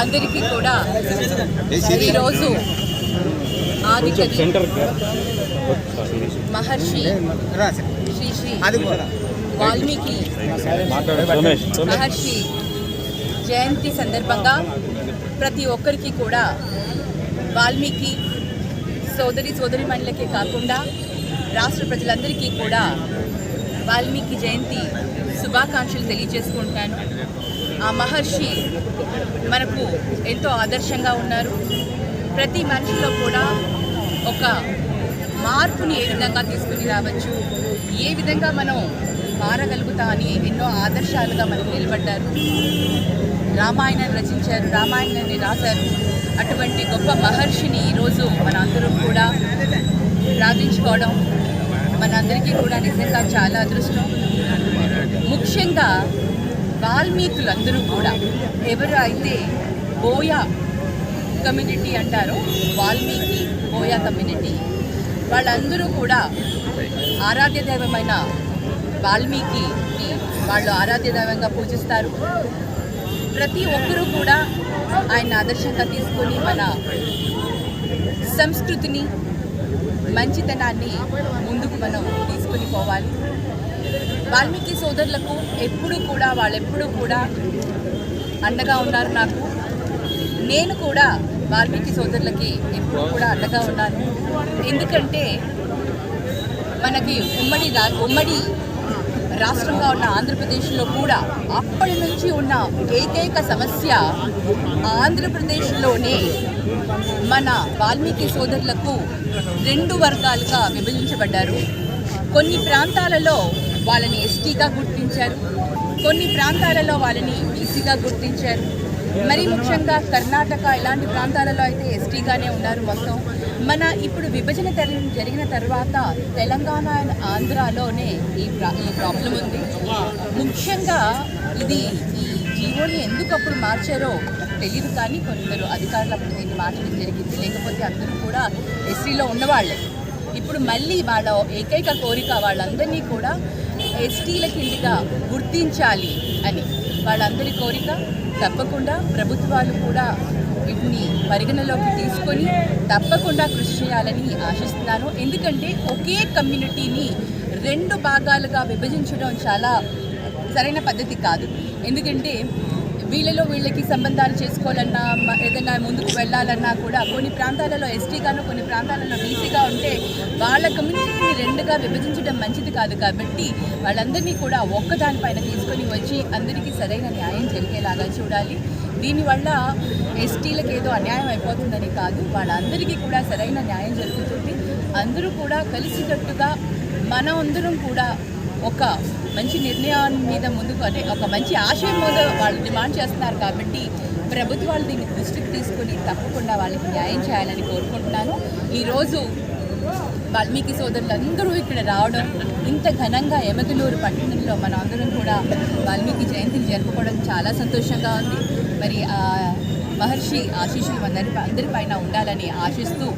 అందరికీ కూడా ఈరోజు మహర్షి శ్రీ శ్రీ వాల్మీకి మహర్షి జయంతి సందర్భంగా ప్రతి ఒక్కరికి కూడా వాల్మీకి సోదరి సోదరి మండలకే కాకుండా రాష్ట్ర ప్రజలందరికీ కూడా వాల్మీకి జయంతి శుభాకాంక్షలు తెలియజేసుకుంటాను. ఆ మహర్షి మనకు ఎంతో ఆదర్శంగా ఉన్నారు. ప్రతి మనిషిలో కూడా ఒక మార్పుని ఏ విధంగా తీసుకుని రావచ్చు ఏ విధంగా మనం మారగలుగుతా అని ఎన్నో ఆదర్శాలుగా మనకు నిలబడ్డారు. రామాయణాన్ని రచించారు రామాయణాన్ని రాశారు. అటువంటి గొప్ప మహర్షిని ఈరోజు మన అందరం కూడా ప్రార్థించుకోవడం మనందరికీ కూడా నిజంగా చాలా అదృష్టం. ముఖ్యంగా వాల్మీకులందరూ కూడా ఎవరు అయితే బోయా కమ్యూనిటీ అంటారో వాల్మీకి బోయా కమ్యూనిటీ వాళ్ళందరూ కూడా ఆరాధ్య దైవమైన వాల్మీకి వాళ్ళు ఆరాధ్య దైవంగా పూజిస్తారు. ప్రతి ఒక్కరూ కూడా ఆయన ఆదర్శంగా తీసుకొని మన సంస్కృతిని మంచితనాన్ని ముందుకు మనం తీసుకుని పోవాలి. వాల్మీకి సోదరులకు ఎప్పుడు కూడా వాళ్ళెప్పుడు కూడా అండగా ఉన్నారు నాకు. నేను కూడా వాల్మీకి సోదరులకి ఎప్పుడు కూడా అండగా ఉన్నాను. ఎందుకంటే మనకి ఉమ్మడి రా ఉమ్మడి రాష్ట్రంగా ఉన్న ఆంధ్రప్రదేశ్లో కూడా అప్పటి నుంచి ఉన్న ఏకైక సమస్య ఆంధ్రప్రదేశ్లోనే మన వాల్మీకి సోదరులకు రెండు వర్గాలుగా విభజించబడ్డారు. కొన్ని ప్రాంతాలలో వాళ్ళని ఎస్టీగా గుర్తించారు. కొన్ని ప్రాంతాలలో వాళ్ళని బీసీగా గుర్తించారు. మరి ముఖ్యంగా కర్ణాటక ఇలాంటి ప్రాంతాలలో అయితే ఎస్టీగానే ఉన్నారు మొత్తం. మన ఇప్పుడు విభజన తెర- జరిగిన తర్వాత తెలంగాణ అండ్ ఆంధ్రాలోనే ఈ ప్రా ఈ ప్రాబ్లం ఉంది. ముఖ్యంగా ఇది ఈ జీవోని ఎందుకు అప్పుడు మార్చారో తెలియదు కానీ కొందరు అధికారులు అప్పుడు దీన్ని మార్చడం జరిగింది. లేకపోతే అందరూ కూడా ఎస్సీలో ఉన్నవాళ్ళే. ఇప్పుడు మళ్ళీ వాళ్ళ ఏకైక కోరిక వాళ్ళందరినీ కూడా ఎస్టీల కిందిగా గుర్తించాలి అని. వాళ్ళందరి కోరిక తప్పకుండా ప్రభుత్వాలు కూడా వీటిని పరిగణలోకి తీసుకొని తప్పకుండా కృషి చేయాలని ఆశిస్తున్నాను. ఎందుకంటే ఒకే కమ్యూనిటీని రెండు భాగాలుగా విభజించడం చాలా సరైన పద్ధతి కాదు. ఎందుకంటే వీళ్ళలో వీళ్ళకి సంబంధాలు చేసుకోవాలన్నా ఏదైనా ముందుకు వెళ్ళాలన్నా కూడా కొన్ని ప్రాంతాలలో ఎస్టీగాను కొన్ని ప్రాంతాలలో బీసీగా ఉంటే వాళ్ళ కమ్యూనిటీని రెండుగా విభజించడం మంచిది కాదు కాబట్టి వాళ్ళందరినీ కూడా ఒక్కదానిపైన తీసుకొని వచ్చి అందరికీ సరైన న్యాయం జరిగేలాగా చూడాలి. దీనివల్ల ఎస్టీలకు ఏదో అన్యాయం అయిపోతుందని కాదు వాళ్ళందరికీ కూడా సరైన న్యాయం జరుగుతుంది. అందరూ కూడా కలిసికట్టుగా మనం అందరం కూడా ఒక మంచి నిర్ణయం మీద ముందుకు అంటే ఒక మంచి ఆశయం మీద వాళ్ళు డిమాండ్ చేస్తున్నారు కాబట్టి ప్రభుత్వాలు దీన్ని దృష్టికి తీసుకొని తప్పకుండా వాళ్ళకి న్యాయం చేయాలని కోరుకుంటున్నాను. ఈరోజు వాల్మీకి సోదరులందరూ ఇక్కడ రావడం ఇంత ఘనంగా ఎమకలూరు పట్టణంలో మన అందరం కూడా వాల్మీకి జయంతిని జరుపుకోవడం చాలా సంతోషంగా ఉంది. మరి ఆ మహర్షి ఆశీస్సులు అందరి అందరిపైన ఉండాలని ఆశిస్తూ